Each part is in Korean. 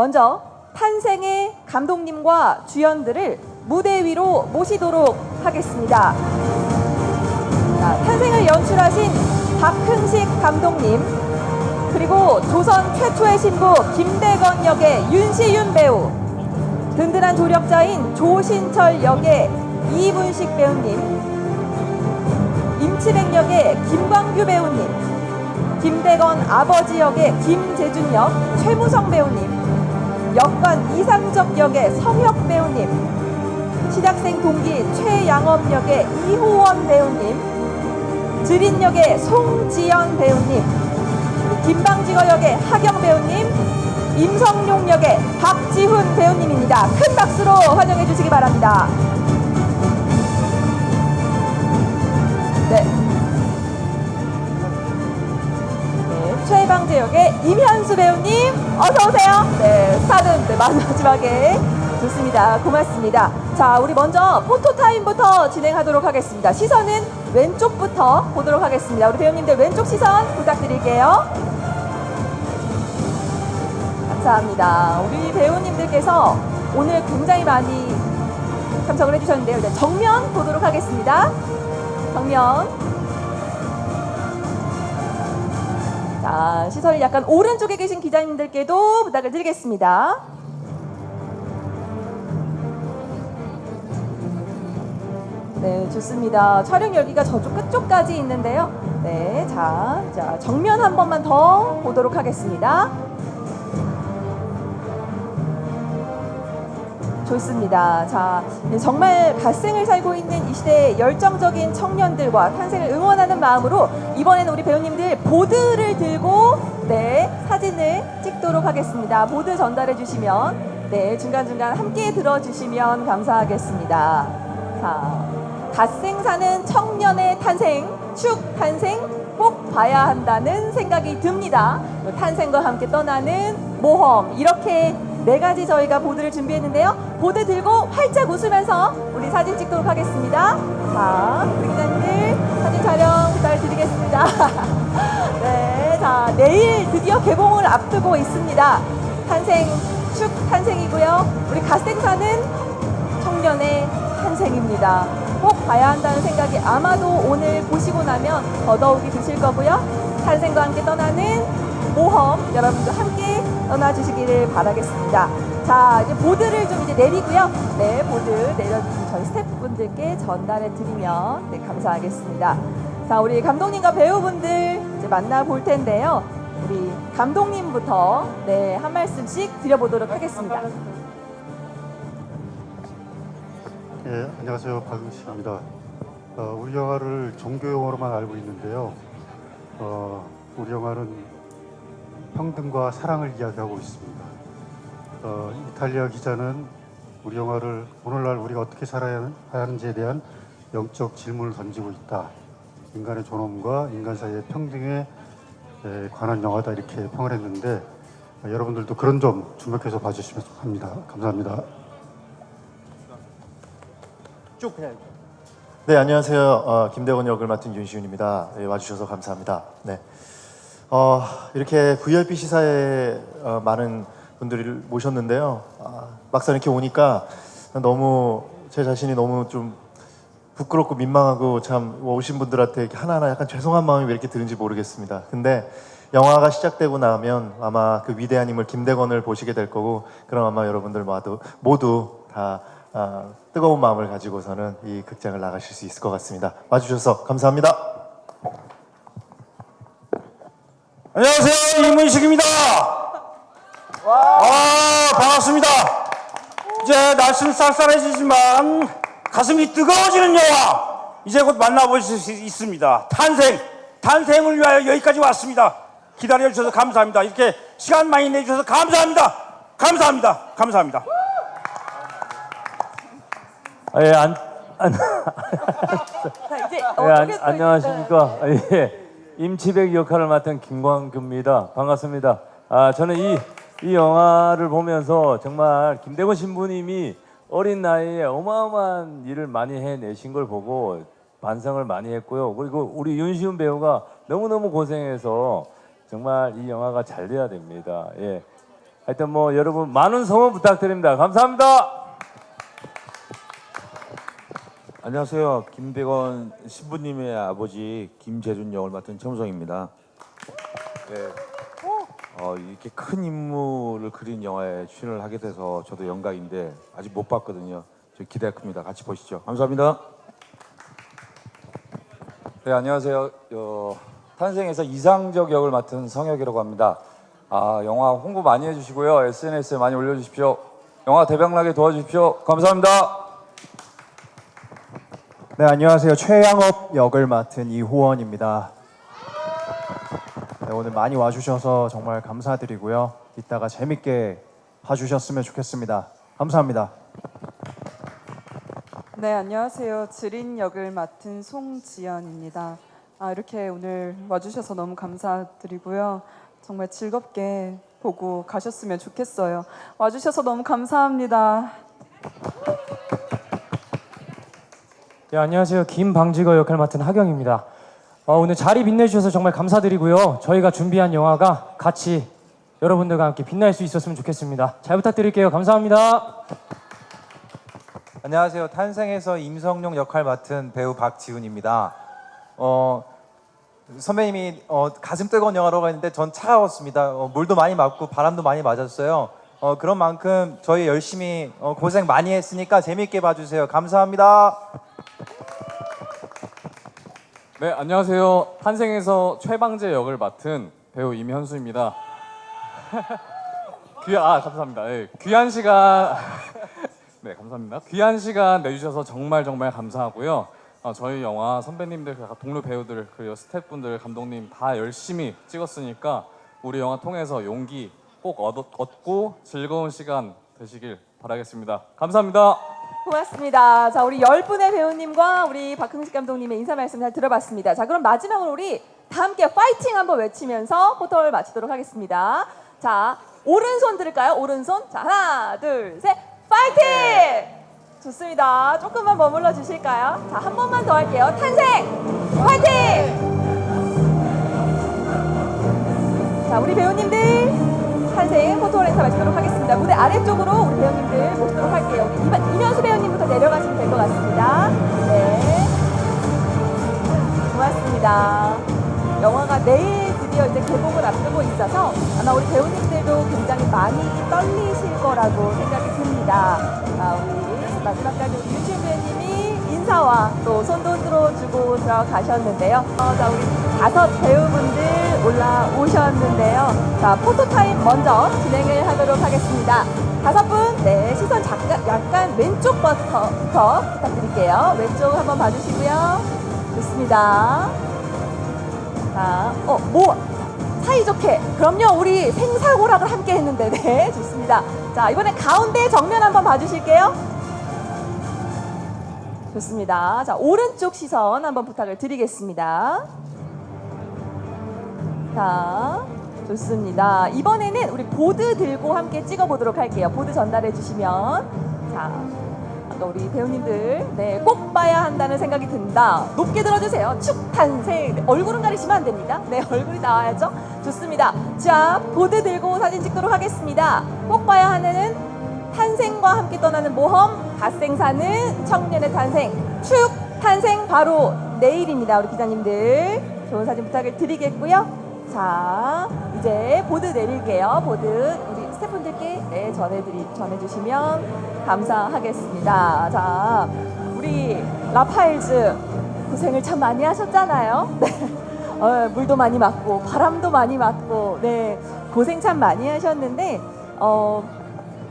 먼저 탄생의 감독님과 주연들을 무대 위로 모시도록 하겠습니다. 자, 탄생을 연출하신 박흥식 감독님, 그리고 조선 최초의 신부 김대건 역의 윤시윤 배우, 든든한 조력자인 조신철 역의 이분식 배우님, 임치백 역의 김광규 배우님, 김대건 아버지 역의 김재준 역 최무성 배우님, 역관 이상적 역의 성혁 배우님, 시작생 동기 최양업 역의 이호원 배우님, 지린 역의 송지연 배우님, 김방지거 역의 하경 배우님, 임성용 역의 박지훈 배우님입니다. 큰 박수로 환영해 주시기 바랍니다. 네, 최방재 역의 임현수 배우님 어서 오세요. 네, 스타는 네, 마지막에 좋습니다. 고맙습니다. 자, 우리 먼저 포토 타임부터 진행하도록 하겠습니다. 시선은 왼쪽부터 보도록 하겠습니다. 우리 배우님들 왼쪽 시선 부탁드릴게요. 감사합니다. 우리 배우님들께서 오늘 굉장히 많이 참석을 해주셨는데요. 이제 정면 보도록 하겠습니다. 정면. 자, 시선을 약간 오른쪽에 계신 기자님들께도 부탁을 드리겠습니다. 네, 좋습니다. 촬영 열기가 저쪽 끝쪽까지 있는데요. 네, 자, 자, 정면 한 번만 더 보도록 하겠습니다. 좋습니다. 자, 정말 갓생을 살고 있는 이 시대의 열정적인 청년들과 탄생을 응원하는 마음으로 이번에는 우리 배우님들 보드를 들고 네 사진을 찍도록 하겠습니다. 보드 전달해 주시면 네 중간중간 함께 들어 주시면 감사하겠습니다. 자, 갓생 사는 청년의 탄생, 축 탄생 꼭 봐야 한다는 생각이 듭니다. 탄생과 함께 떠나는 모험 이렇게 네 가지 저희가 보드를 준비했는데요. 보드 들고 활짝 웃으면서 우리 사진 찍도록 하겠습니다. 자, 기자님들 사진 촬영 부탁드리겠습니다. 네, 자 내일 드디어 개봉을 앞두고 있습니다. 탄생 축 탄생이고요. 우리 갓생사는 청년의 탄생입니다. 꼭 봐야 한다는 생각이 아마도 오늘 보시고 나면 더더욱이 드실 거고요. 탄생과 함께 떠나는 모험 여러분도 함께 떠나주시기를 바라겠습니다. 자 이제 보드를 좀 이제 내리고요. 네 보드 내려주신 저희 스태프분들께 전달해 드리면 네 감사하겠습니다. 자 우리 감독님과 배우분들 이제 만나볼 텐데요. 우리 감독님부터 네 한 말씀씩 드려보도록 하겠습니다. 예, 안녕하세요. 박은식입니다. 어, 우리 영화를 종교 용어로만 알고 있는데요. 어, 우리 영화는 평등과 사랑을 이야기하고 있습니다. 어, 이탈리아 기자는 우리 영화를 오늘날 우리가 어떻게 살아야 하는지에 대한 영적 질문을 던지고 있다. 인간의 존엄과 인간 사이의 평등에 에, 관한 영화다 이렇게 평을 했는데 어, 여러분들도 그런 점 주목해서 봐주시면 합니다. 감사합니다. 쭉 그냥. 네 안녕하세요. 어, 김대건 역을 맡은 윤시윤입니다. 예, 와주셔서 감사합니다. 네. 어, 이렇게 VIP 시사에 어, 많은 분들을 모셨는데요. 아, 막상 이렇게 오니까 너무 제 자신이 너무 좀 부끄럽고 민망하고 참 오신 분들한테 하나하나 약간 죄송한 마음이 왜 이렇게 드는지 모르겠습니다. 근데 영화가 시작되고 나면 아마 그 위대한 인물 김대건을 보시게 될 거고 그럼 아마 여러분들 모두 모두 다 아, 뜨거운 마음을 가지고서는 이 극장을 나가실 수 있을 것 같습니다. 와주셔서 감사합니다. 안녕하세요 이문식입니다. 아 반갑습니다. 이제 날씨는 쌀쌀해지지만 가슴이 뜨거워지는 영화 이제 곧 만나보실 수 있습니다. 탄생 탄생을 위하여 여기까지 왔습니다. 기다려 주셔서 감사합니다. 이렇게 시간 많이 내주셔서 감사합니다. 감사합니다. 감사합니다. 아, 예, 안, 안, 자 이제 예, 어, 안, 또 안녕하십니까. 아, 예, 임치백 역할을 맡은 김광규입니다. 반갑습니다. 아, 저는 이, 이 영화를 보면서 정말 김대건 신부님이 어린 나이에 어마어마한 일을 많이 해내신 걸 보고 반성을 많이 했고요. 그리고 우리 윤시훈 배우가 너무너무 고생해서 정말 이 영화가 잘 돼야 됩니다. 예. 하여튼 뭐 여러분 많은 성원 부탁드립니다. 감사합니다. 안녕하세요. 김대건 신부님의 아버지 김재준 역을 맡은 정성입니다. 네. 어, 이렇게 큰 인물을 그린 영화에 출연을 하게 돼서 저도 영광인데 아직 못 봤거든요. 저 기대가 큽니다. 같이 보시죠. 감사합니다. 네 안녕하세요. 어, 탄생에서 이상적 역을 맡은 성혁이라고 합니다. 아 영화 홍보 많이 해주시고요. SNS에 많이 올려주십시오. 영화 대박나게 도와주십시오. 감사합니다. 네, 안녕하세요. 최양업 역을 맡은 이호원입니다. 네, 오늘 많이 와주셔서 정말 감사드리고요. 이따가 재밌게 봐주셨으면 좋겠습니다. 감사합니다. 네, 안녕하세요. 지린 역을 맡은 송지연입니다. 아, 이렇게 오늘 와주셔서 너무 감사드리고요. 정말 즐겁게 보고 가셨으면 좋겠어요. 와주셔서 너무 감사합니다. 네, 안녕하세요. 김방지거 역할 맡은 하경입니다. 어, 오늘 자리 빛내주셔서 정말 감사드리고요. 저희가 준비한 영화가 같이 여러분들과 함께 빛날 수 있었으면 좋겠습니다. 잘 부탁드릴게요. 감사합니다. 안녕하세요. 탄생에서 임성룡 역할 맡은 배우 박지훈입니다. 어, 선배님이 어, 가슴 뜨거운 영화라고 했는데 전 차가웠습니다. 어, 물도 많이 맞고 바람도 많이 맞았어요. 어, 그런 만큼 저희 열심히 어, 고생 많이 했으니까 재밌게 봐주세요. 감사합니다. 네 안녕하세요. 탄생에서 최방재 역을 맡은 배우 임현수입니다. 귀, 아 감사합니다. 예, 귀한 시간 네 감사합니다. 귀한 시간 내주셔서 정말 정말 감사하고요. 어, 저희 영화 선배님들, 그 동료 배우들 그리고 스태프분들, 감독님 다 열심히 찍었으니까 우리 영화 통해서 용기 꼭 얻, 얻고 즐거운 시간 되시길 바라겠습니다. 감사합니다. 고맙습니다. 자, 우리 열 분의 배우님과 우리 박흥식 감독님의 인사 말씀 잘 들어봤습니다. 자, 그럼 마지막으로 우리 다 함께 파이팅 한번 외치면서 포털 마치도록 하겠습니다. 자, 오른손 들을까요? 오른손. 자, 하나, 둘, 셋. 파이팅! 좋습니다. 조금만 머물러 주실까요? 자, 한 번만 더 할게요. 탄생! 파이팅! 자, 우리 배우님들 탄생 포토 행사 마치도록 하겠습니다. 무대 아래쪽으로 우리 배우님들 모시도록 할게요. 우리 이면수 배우님부터 내려가시면 될 것 같습니다. 네. 고맙습니다. 영화가 내일 드디어 이제 개봉을 앞두고 있어서 아마 우리 배우님들도 굉장히 많이 떨리실 거라고 생각이 듭니다. 아, 우리 마지막까지 우리 윤신 배우님이 인사와 또 손도 흔들어 주고 들어가셨는데요. 어, 자, 우리 다섯 배우분들 올라오셨는데요. 자, 포토타임 먼저 진행을 하도록 하겠습니다. 다섯 분, 네, 시선 잠깐, 약간 왼쪽부터 부터 부탁드릴게요. 왼쪽 한번 봐주시고요. 좋습니다. 자, 어, 뭐, 사이좋게. 그럼요, 우리 생사고락을 함께 했는데, 네, 좋습니다. 자, 이번에 가운데 정면 한번 봐주실게요. 좋습니다. 자, 오른쪽 시선 한번 부탁을 드리겠습니다. 자, 좋습니다. 이번에는 우리 보드 들고 함께 찍어보도록 할게요. 보드 전달해 주시면. 자, 아까 우리 배우님들, 네, 꼭 봐야 한다는 생각이 든다. 높게 들어주세요. 축탄생. 네, 얼굴은 가리시면 안 됩니다. 네, 얼굴이 나와야죠. 좋습니다. 자, 보드 들고 사진 찍도록 하겠습니다. 꼭 봐야 하는 탄생과 함께 떠나는 모험, 갓생사는 청년의 탄생, 축 탄생 바로 내일입니다. 우리 기자님들 좋은 사진 부탁을 드리겠고요. 자, 이제 보드 내릴게요. 보드 우리 스태프분들께 네, 전해드리 전해주시면 감사하겠습니다. 자, 우리 라파엘즈 고생을 참 많이 하셨잖아요. 네. 어, 물도 많이 맞고 바람도 많이 맞고 네 고생 참 많이 하셨는데 어,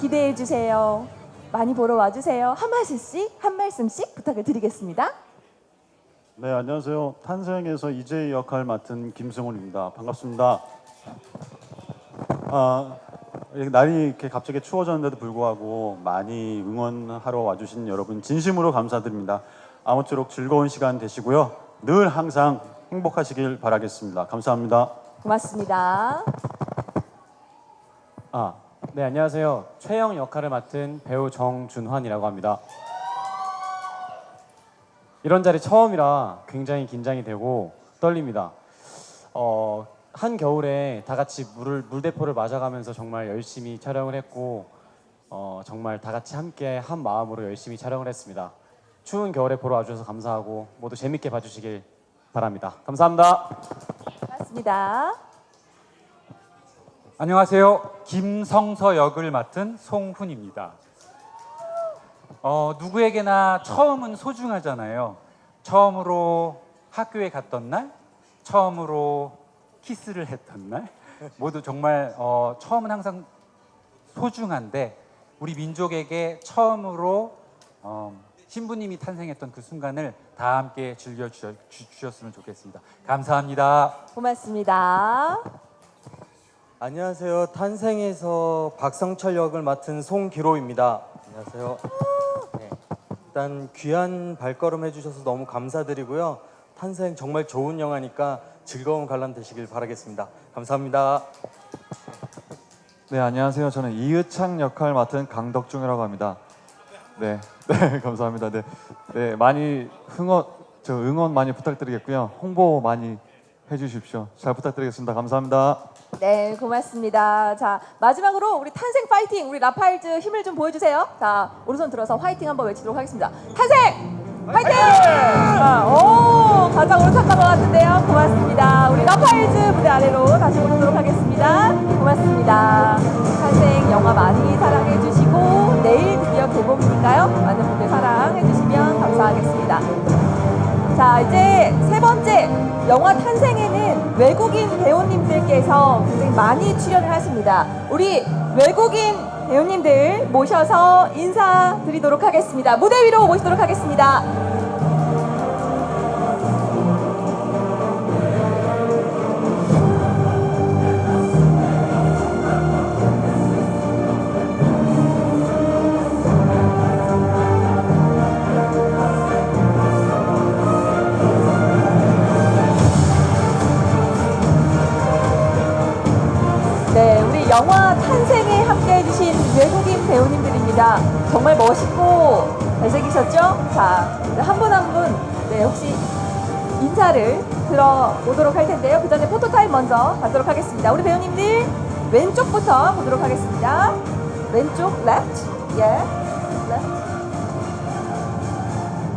기대해 주세요. 많이 보러 와 주세요. 한 말씀씩 한 말씀씩 부탁을 드리겠습니다. 네, 안녕하세요. 탄생에서 이재 역할 맡은 김승훈입니다. 반갑습니다. 아, 날이 이렇게 갑자기 추워졌는데도 불구하고 많이 응원하러 와주신 여러분 진심으로 감사드립니다. 아무쪼록 즐거운 시간 되시고요. 늘 항상 행복하시길 바라겠습니다. 감사합니다. 고맙습니다. 아, 네, 안녕하세요. 최영 역할을 맡은 배우 정준환이라고 합니다. 이런 자리 처음이라 굉장히 긴장이 되고 떨립니다. 어, 한 겨울에 다 같이 물을 물대포를 맞아가면서 정말 열심히 촬영을 했고 어, 정말 다 같이 함께 한 마음으로 열심히 촬영을 했습니다. 추운 겨울에 보러 와주셔서 감사하고 모두 재밌게 봐주시길 바랍니다. 감사합니다. 고맙습니다. 안녕하세요. 김성서 역을 맡은 송훈입니다. 어, 누구에게나 처음은 소중하잖아요. 처음으로 학교에 갔던 날, 처음으로 키스를 했던 날, 모두 정말 어, 처음은 항상 소중한데 우리 민족에게 처음으로 어, 신부님이 탄생했던 그 순간을 다 함께 즐겨 주- 주셨으면 좋겠습니다. 감사합니다. 고맙습니다. 안녕하세요. 탄생에서 박성철 역을 맡은 송기로입니다. 안녕하세요. 네. 일단 귀한 발걸음 해주셔서 너무 감사드리고요. 탄생 정말 좋은 영화니까 즐거운 관람 되시길 바라겠습니다. 감사합니다. 네, 안녕하세요. 저는 이의창 역할 맡은 강덕중이라고 합니다. 네, 네, 감사합니다. 네, 네, 많이 흥원, 저 응원 많이 부탁드리겠고요. 홍보 많이 해주십시오. 잘 부탁드리겠습니다. 감사합니다. 네, 고맙습니다. 자, 마지막으로 우리 탄생 파이팅! 우리 라파일즈 힘을 좀 보여주세요. 자, 오른손 들어서 화이팅 한번 외치도록 하겠습니다. 탄생! 파이팅! 자, 오, 가장 오른쪽한 것 같은데요. 고맙습니다. 우리 라파일즈 무대 아래로 다시 오도록 하겠습니다. 고맙습니다. 탄생 영화 많이 사랑해 주시고 내일 드디어 개봉이니까요. 많은 분들 사랑해 주시면 감사하겠습니다. 자 이제 세 번째 영화 탄생에는 외국인 배우님들께서 굉장히 많이 출연을 하십니다. 우리 외국인 배우님들 모셔서 인사드리도록 하겠습니다. 무대 위로 모시도록 하겠습니다. 영화 탄생에 함께 해주신 외국인 배우님들입니다. 정말 멋있고 잘생기셨죠? 자, 한 분 한 분, 네, 혹시 인사를 들어보도록 할 텐데요. 그 전에 포토타임 먼저 가도록 하겠습니다. 우리 배우님들 왼쪽부터 보도록 하겠습니다. 왼쪽, left, yeah, left,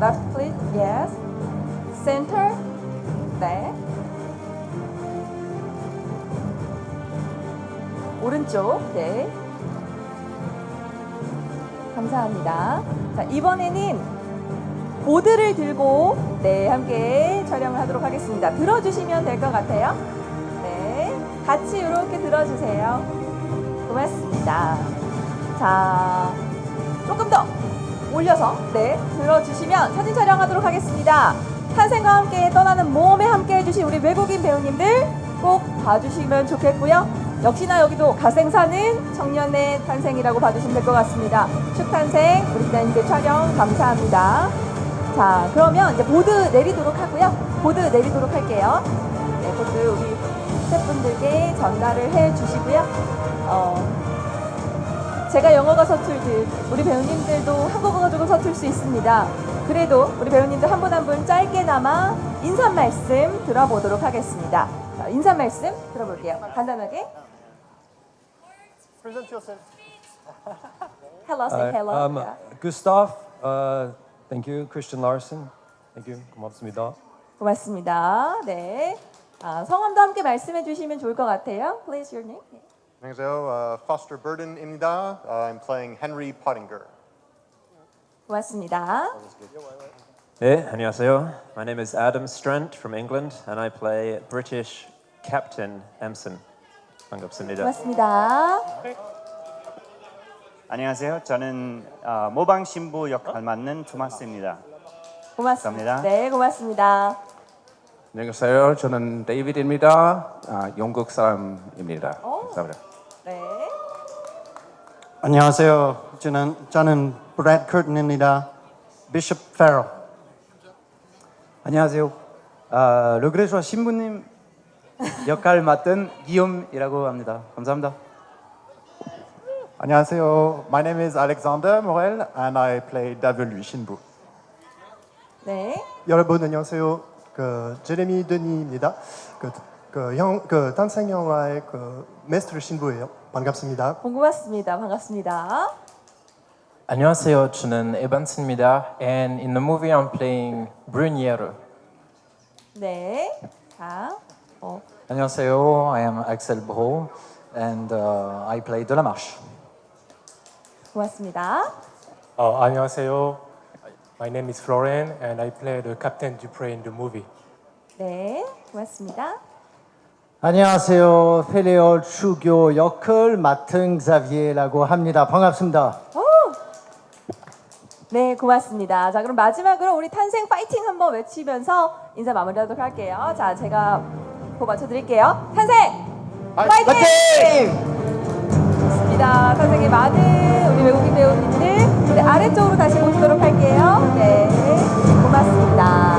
left please, yes, center, 네. 오른쪽, 네. 감사합니다. 자, 이번에는 보드를 들고 네, 함께 촬영을 하도록 하겠습니다. 들어주시면 될 것 같아요. 네. 같이 이렇게 들어주세요. 고맙습니다. 자, 조금 더 올려서 네, 들어주시면 사진 촬영하도록 하겠습니다. 탄생과 함께 떠나는 모험에 함께 해주신 우리 외국인 배우님들 꼭 봐주시면 좋겠고요. 역시나 여기도 갓생사는 청년의 탄생이라고 봐주시면 될 것 같습니다. 축탄생 우리 기자님들 촬영 감사합니다. 자 그러면 이제 보드 내리도록 하고요. 보드 내리도록 할게요. 네, 보드 우리 스태프분들께 전달을 해 주시고요. 어, 제가 영어가 서툴듯 우리 배우님들도 한국어가 조금 서툴 수 있습니다. 그래도 우리 배우님들 한 분 한 분 짧게나마 인사 말씀 들어보도록 하겠습니다. 자, 인사 말씀 들어볼게요. 간단하게. Hello, say hello. Um, Yeah. Gustav, uh, thank you. Christian Larson, thank you. 고맙습니다. 고맙습니다. 네. 아, 성함도 함께 말씀해 주시면 좋을 것 같아요. Please your name. 네. 안녕하세요. 어, Foster Burden입니다. Uh, I'm playing Henry Pottinger. 고맙습니다. 네, 안녕하세요. My name is Adam Strant from England and I play British Captain Emson. 반갑습니다. 고맙습니다. 안녕하세요. 저는 어, 모방 신부 역할 맡는 토마스입니다. 고맙습니다. 감사합니다. 네, 고맙습니다. 안녕하세요. 저는 데이비드입니다. 아, 영국 사람입니다. 감사합니다. 네. 안녕하세요. 저는 저는 브래드 커튼입니다. 비숍 페럴. 안녕하세요. 아, 르그레쇼 신부님 역할 맡은 기욤이라고 합니다. 감사합니다. 안녕하세요. My name is Alexander Morel and I play W 신부. 네. 여러분 안녕하세요. 그 제레미 드니입니다. 그 그 형, 그 탄생 영화의 그 메스트르 신부예요. 반갑습니다. 고맙습니다. 반갑습니다. 안녕하세요. 저는 에반스입니다. And in the movie I'm playing Bruniero. 네. 자, 어, 안녕하세요. I am Axel Bro and uh, I play Delamarche. 고맙습니다. 어, 안녕하세요. My name is Florian and I play the Captain Dupre in the movie. 네, 고맙습니다. 안녕하세요. 페레올 추교 역을 맡은 자비에라고 합니다. 반갑습니다. 네, 고맙습니다. 자, 그럼 마지막으로 우리 탄생 파이팅 한번 외치면서 인사 마무리하도록 할게요. 자, 제가 목표 맞춰드릴게요. 탄생! 아, 파이팅! 좋습니다. 선생님 많은 우리 외국인 배우님들 우리 아래쪽으로 다시 모시도록 할게요. 네, 고맙습니다.